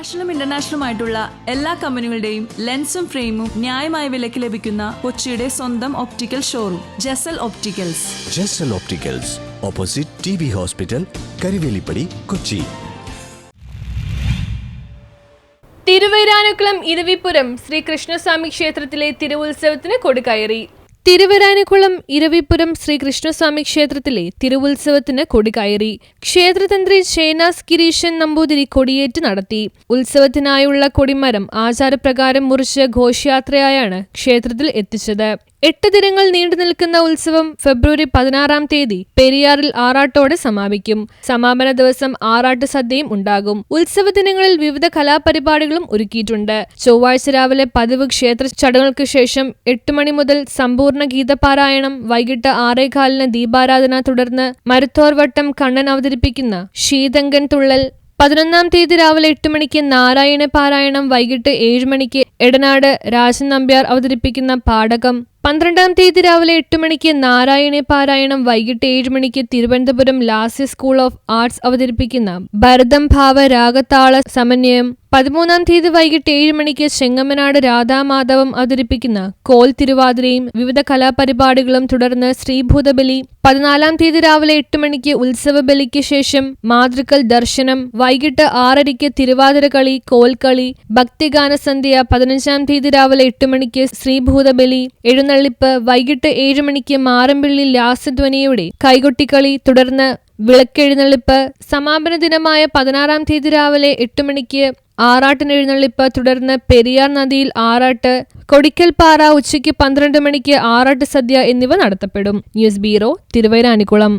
നാഷണലും ഇന്റർനാഷണലും ആയിട്ടുള്ള എല്ലാ കമ്പനികളുടെയും ലെൻസും ഫ്രെയിമും ന്യായമായ വിലയ്ക്ക് ലഭിക്കുന്ന കൊച്ചിയുടെ സ്വന്തം optical showroom Jasal opticals Jasal opticals opposite T B hospital Karivelippady Kochi Thiruvairanikulam Iravipuram Sreekrishnaswamy ക്ഷേത്രത്തിലെ തിരുവുത്സവത്തിന് കൊടികയറി തിരുവരാനുകുളം ഇരവിപുരം ശ്രീകൃഷ്ണസ്വാമി ക്ഷേത്രത്തിലെ തിരുവുത്സവത്തിന് കൊടികയറി ക്ഷേത്രതന്ത്രി ഷേനാസ് ഗിരീശൻ നമ്പൂതിരി കൊടിയേറ്റ് നടത്തി. ഉത്സവത്തിനായുള്ള കൊടിമരം ആചാരപ്രകാരം മുറിച്ച് ഘോഷയാത്രയായാണ് ക്ഷേത്രത്തിൽ എത്തിച്ചത്. എട്ട് ദിനങ്ങൾ നീണ്ടു നിൽക്കുന്ന ഉത്സവം ഫെബ്രുവരി പതിനാറാം തീയതി പെരിയാറിൽ ആറാട്ടോടെ സമാപിക്കും. സമാപന ദിവസം ആറാട്ട് സദ്യയും ഉണ്ടാകും. ഉത്സവ ദിനങ്ങളിൽ വിവിധ കലാപരിപാടികളും ഒരുക്കിയിട്ടുണ്ട്. ചൊവ്വാഴ്ച രാവിലെ പതിവ് ക്ഷേത്ര ചടങ്ങുകൾക്ക് ശേഷം എട്ട് മണി മുതൽ സമ്പൂർണ ഗീതപാരായണം വൈകിട്ട് ആറേകാലിന് ദീപാരാധന തുടർന്ന് മരുത്തോർവട്ടം കണ്ണൻ അവതരിപ്പിക്കുന്ന ശീതങ്കൻ തുള്ളൽ പതിനൊന്നാം തീയതി രാവിലെ എട്ട് മണിക്ക് നാരായണ പാരായണം വൈകിട്ട് ഏഴ് മണിക്ക് എടനാട് രാജൻ നമ്പ്യാർ അവതരിപ്പിക്കുന്ന പാടകം പന്ത്രണ്ടാം തീയതി രാവിലെ എട്ട് മണിക്ക് നാരായണ പാരായണം വൈകിട്ട് ഏഴ് മണിക്ക് Thiruvananthapuram Lasya school of arts അവതരിപ്പിക്കുന്ന ഭരതം ഭാവ രാഗതാള സമന്വയം പതിമൂന്നാം തീയതി വൈകിട്ട് ഏഴ് മണിക്ക് ചെങ്ങമ്മനാട് രാധാമാധവം അവതരിപ്പിക്കുന്ന കോൽ തിരുവാതിരയും വിവിധ കലാപരിപാടികളും തുടർന്ന് ശ്രീഭൂതബലി. പതിനാലാം തീയതി രാവിലെ എട്ട് മണിക്ക് ഉത്സവ ബലിക്ക് ശേഷം മാതൃക്കൽ ദർശനം. വൈകിട്ട് ആറരയ്ക്ക് തിരുവാതിര കളി കോൽക്കളി ഭക്തിഗാനസന്ധ്യ പതിനഞ്ചാം തീയതി രാവിലെ എട്ട് മണിക്ക് ശ്രീഭൂതബലി. എഴുന്നള്ളിപ്പ് വൈകിട്ട് ഏഴ് മണിക്ക് മാറമ്പിള്ളി ലാസ്യധ്വനിയുടെ കൈകൊട്ടിക്കളി തുടർന്ന് വിളക്കെഴുന്നള്ളിപ്പ്. സമാപന ദിനമായ പതിനാറാം തീയതി രാവിലെ എട്ട് മണിക്ക് ആറാട്ടിന് എഴുന്നള്ളിപ്പ് തുടർന്ന് പെരിയാർ നദിയിൽ ആറാട്ട് കൊടിക്കൽപ്പാറ ഉച്ചയ്ക്ക് പന്ത്രണ്ട് മണിക്ക് ആറാട്ട് സദ്യ എന്നിവ നടത്തപ്പെടും. News bureau തിരുവൈരാനിക്കുളം